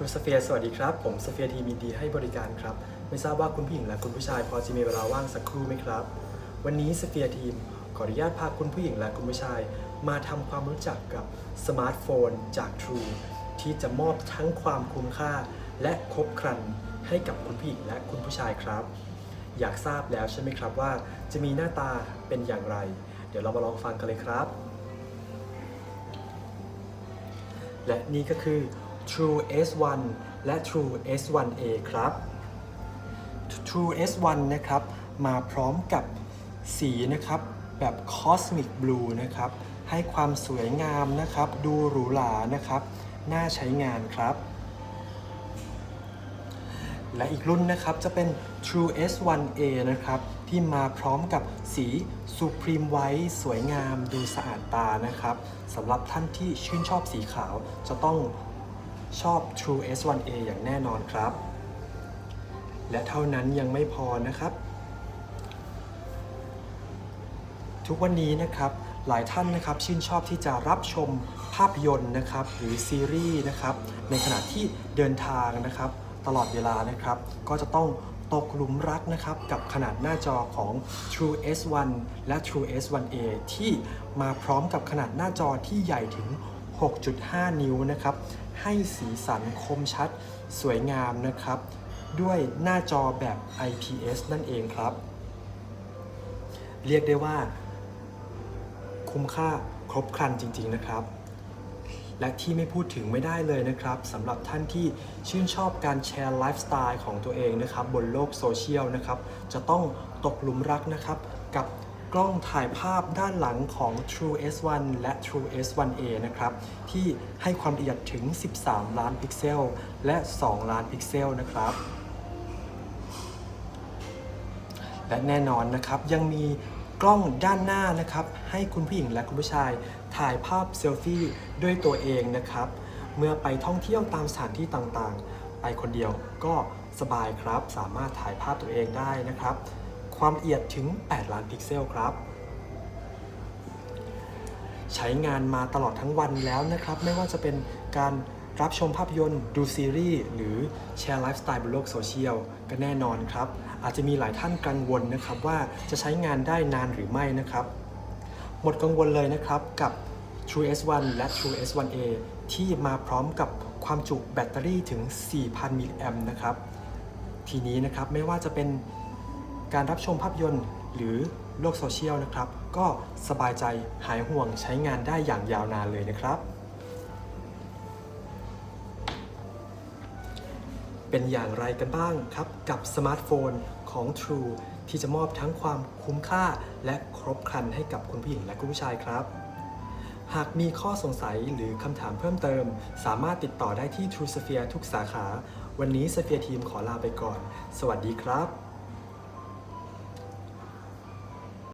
ทูสเฟียสวัสดีครับ ผมสเฟียทีมีดีให้บริการครับ ไม่ทราบว่าคุณผู้หญิงและคุณผู้ชายพอจะมีเวลาว่างสักครู่ไหมครับ วันนี้สเฟียทีมขออนุญาตพาคุณผู้หญิงและคุณผู้ชาย มาทำความรู้จักกับสมาร์ทโฟนจาก True ที่จะมอบทั้งความคุ้มค่า และครบครันให้กับคุณผู้หญิงและคุณผู้ชายครับ อยากทราบแล้วใช่ไหมครับว่า จะมีหน้าตาเป็นอย่างไร เดี๋ยวเรามาลองฟังกันเลยครับ และนี่ก็คือ True S1 และ True S1A ครับ True S1 นะครับ มาพร้อมกับสีนะครับแบบ Cosmic Blue นะครับ ให้ความสวยงามนะครับ ดูหรูหรานะครับ น่าใช้งานครับ และอีกรุ่นนะครับจะเป็น True S1A นะครับ ที่มาพร้อมกับสี Supreme White สวยงามดูสะอาดตานะครับสำหรับท่านที่ชื่นชอบสีขาวจะต้อง ชอบ True S1A อย่างแน่นอนครับ และเท่านั้นยังไม่พอนะครับ ทุกวันนี้นะครับหลายท่านนะครับชื่นชอบที่จะรับชมภาพยนตร์นะครับหรือซีรีส์นะครับในขณะที่เดินทางนะครับตลอดเวลานะครับ ก็จะต้องตกหลุมรักนะครับ กับขนาดหน้าจอของ True S1 และ True S1A ที่มาพร้อมกับขนาดหน้าจอที่ใหญ่ถึง 6.5 นิ้วนะครับ ให้สีสันคมชัดสวยงามนะครับ ด้วยหน้าจอแบบ IPS นั่นเองครับ เรียกได้ว่า คุ้มค่าครบครันจริง ๆนะครับ และที่ไม่พูดถึงไม่ได้เลยนะครับสำหรับท่านที่ชื่นชอบการแชร์ไลฟ์สไตล์ของตัวเองนะครับ บนโลกโซเชียลนะครับ จะต้องตกหลุมรักนะครับกับ กล้องถ่ายภาพด้านหลังของ True S1 และ True S1A นะครับ ที่ให้ความละเอียดถึง 13 ล้านพิกเซล และ 2 ล้านพิกเซลนะครับ และแน่นอนนะครับยังมีกล้องด้านหน้านะครับ ให้คุณผู้หญิงและคุณผู้ชายถ่ายภาพเซลฟี่ด้วยตัวเองนะครับ เมื่อไปท่องเที่ยวตามสถานที่ต่างๆ ไปคนเดียวก็สบายครับ สามารถถ่ายภาพตัวเองได้นะครับ ความละเอียดถึง 8 ล้านพิกเซลครับ ใช้งานมาตลอดทั้งวันแล้วนะครับ ไม่ว่าจะเป็นการรับชมภาพยนตร์ดูซีรีส์หรือแชร์ไลฟ์สไตล์บนโลกโซเชียลก็แน่นอนครับ อาจจะมีหลายท่านกังวลนะครับว่าจะใช้งานได้นานหรือไม่นะครับ หมดกังวลเลยนะครับกับ True S1 และ True S1A ที่มาพร้อมกับความจุแบตเตอรี่ถึง 4,000 มิลลิแอมป์นะครับ ทีนี้นะครับไม่ว่าจะเป็น การรับชมภาพยนตร์ หรือโลกโซเชียลนะครับ ก็สบายใจหายห่วงใช้งานได้อย่างยาวนานเลยนะครับ เป็นอย่างไรกันบ้างครับ กับสมาร์ทโฟนของ True ที่จะมอบทั้งความคุ้มค่าและครบครันให้กับคุณผู้หญิงและคุณผู้ชายครับ หากมีข้อสงสัยหรือคำถามเพิ่มเติม สามารถติดต่อได้ที่ True Sphere ทุกสาขา วันนี้ Sphere Team ขอลาไปก่อน สวัสดีครับ